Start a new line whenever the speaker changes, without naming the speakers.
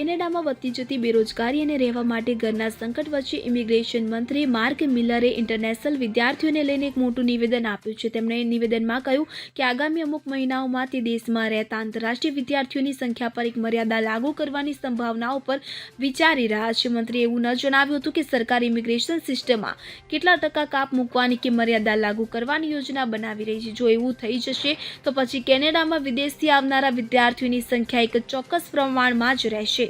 કેનેડામાં વધતી જતી બેરોજગારી અને રહેવા માટે ઘરના સંકટ વચ્ચે ઇમિગ્રેશન મંત્રી માર્ક મિલરે ઇન્ટરનેશનલ વિદ્યાર્થીઓને લઈને એક મોટું નિવેદન આપ્યું છે. તેમણે નિવેદનમાં કહ્યું કે આગામી અમુક મહિનાઓમાં તે દેશમાં રહેતા આંતરરાષ્ટ્રીય વિદ્યાર્થીઓની સંખ્યા પર એક મર્યાદા લાગુ કરવાની સંભાવનાઓ પર વિચારી રહ્યા છે. મંત્રીએ એવું ન જણાવ્યું હતું કે સરકાર ઇમિગ્રેશન સિસ્ટમમાં કેટલા ટકા કાપ મૂકવાની કે મર્યાદા લાગુ કરવાની યોજના બનાવી રહી છે. જો એવું થઈ જશે, તો પછી કેનેડામાં વિદેશથી આવનારા વિદ્યાર્થીઓની સંખ્યા એક ચોક્કસ પ્રમાણમાં જ રહેશે.